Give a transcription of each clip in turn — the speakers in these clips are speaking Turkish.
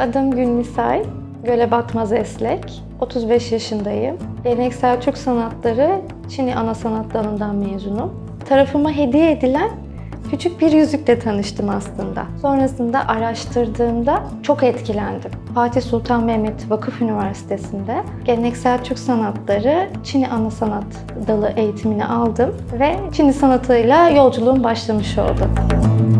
Adım Gülmisay, Göle Batmaz Eslek. 35 yaşındayım. Geleneksel Türk sanatları Çin'i ana sanat dalından mezunum. Tarafıma hediye edilen küçük bir yüzükle tanıştım aslında. Sonrasında araştırdığımda çok etkilendim. Fatih Sultan Mehmet Vakıf Üniversitesi'nde geleneksel Türk sanatları Çin'i ana sanat dalı eğitimini aldım ve Çin'i sanatıyla yolculuğum başlamış oldu. Çini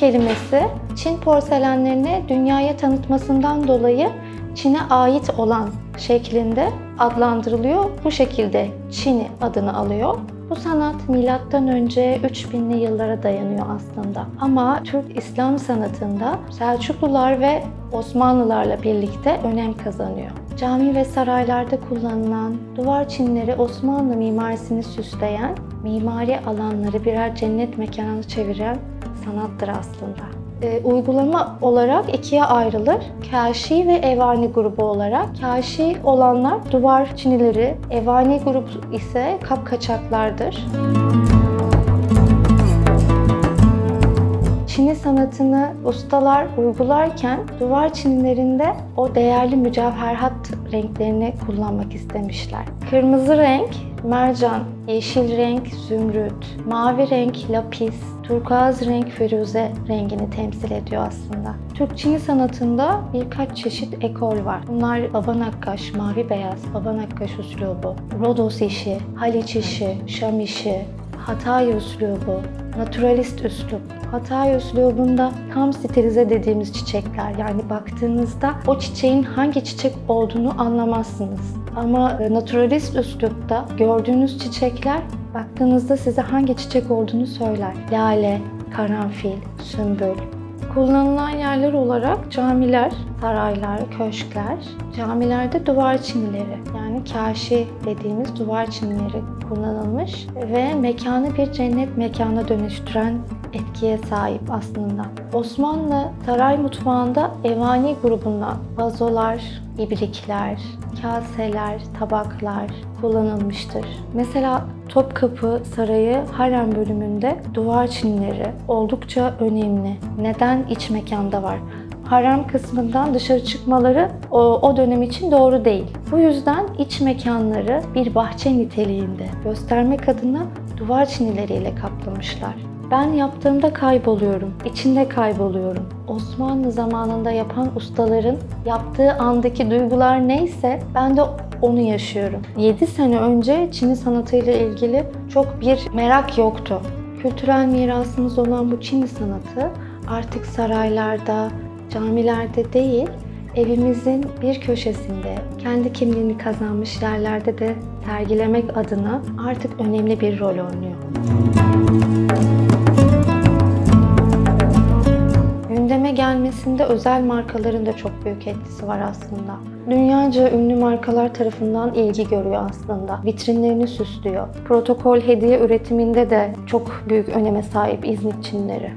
kelimesi Çin porselenlerini dünyaya tanıtmasından dolayı Çin'e ait olan şeklinde adlandırılıyor. Bu şekilde Çini adını alıyor. Bu sanat milattan önce 3000'li yıllara dayanıyor aslında. Ama Türk İslam sanatında Selçuklular ve Osmanlılarla birlikte önem kazanıyor. Cami ve saraylarda kullanılan duvar çinleri Osmanlı mimarisini süsleyen, mimari alanları birer cennet mekanına çeviren sanattır aslında. E, uygulama olarak ikiye ayrılır. Kaşi ve Evani grubu olarak. Kaşi olanlar duvar çinileri, Evani grubu ise kapkaçaklardır. Çini sanatını ustalar uygularken duvar çinilerinde o değerli mücevherat renklerini kullanmak istemişler. Kırmızı renk mercan, yeşil renk zümrüt, mavi renk lapis, turkuaz renk firuze rengini temsil ediyor aslında. Türk Çini sanatında birkaç çeşit ekol var. Bunlar Babanakkaş, mavi beyaz, Babanakkaş üslubu, Rodos işi, Haliç işi, Şam işi, Hatay üslubu, naturalist üslup. Hatay üslubunda tam stilize dediğimiz çiçekler. Yani baktığınızda o çiçeğin hangi çiçek olduğunu anlamazsınız. Ama e, naturalist üslupta gördüğünüz çiçekler baktığınızda size hangi çiçek olduğunu söyler. Lale, karanfil, sümbül, Kullanılan yerler olarak camiler, saraylar, köşkler, camilerde duvar çinileri yani kaşi dediğimiz duvar çinileri kullanılmış ve mekanı bir cennet mekana dönüştüren etkiye sahip aslında. Osmanlı saray mutfağında Evani grubundan vazolar, ibrikler, kaseler, tabaklar kullanılmıştır. Mesela Topkapı Sarayı harem bölümünde duvar çinleri oldukça önemli. Neden iç mekanda var? Harem kısmından dışarı çıkmaları o, o dönem için doğru değil. Bu yüzden iç mekanları bir bahçe niteliğinde göstermek adına duvar çinileriyle kaplamışlar. Ben yaptığımda kayboluyorum, içinde kayboluyorum. Osmanlı zamanında yapan ustaların yaptığı andaki duygular neyse ben de onu yaşıyorum. 7 sene önce Çin sanatıyla ilgili çok bir merak yoktu. Kültürel mirasımız olan bu Çin sanatı artık saraylarda, camilerde değil, evimizin bir köşesinde, kendi kimliğini kazanmış yerlerde de sergilemek adına artık önemli bir rol oynuyor. Gündeme gelmesinde özel markaların da çok büyük etkisi var aslında. Dünyaca ünlü markalar tarafından ilgi görüyor aslında. Vitrinlerini süslüyor. Protokol hediye üretiminde de çok büyük öneme sahip İzmit Çinleri.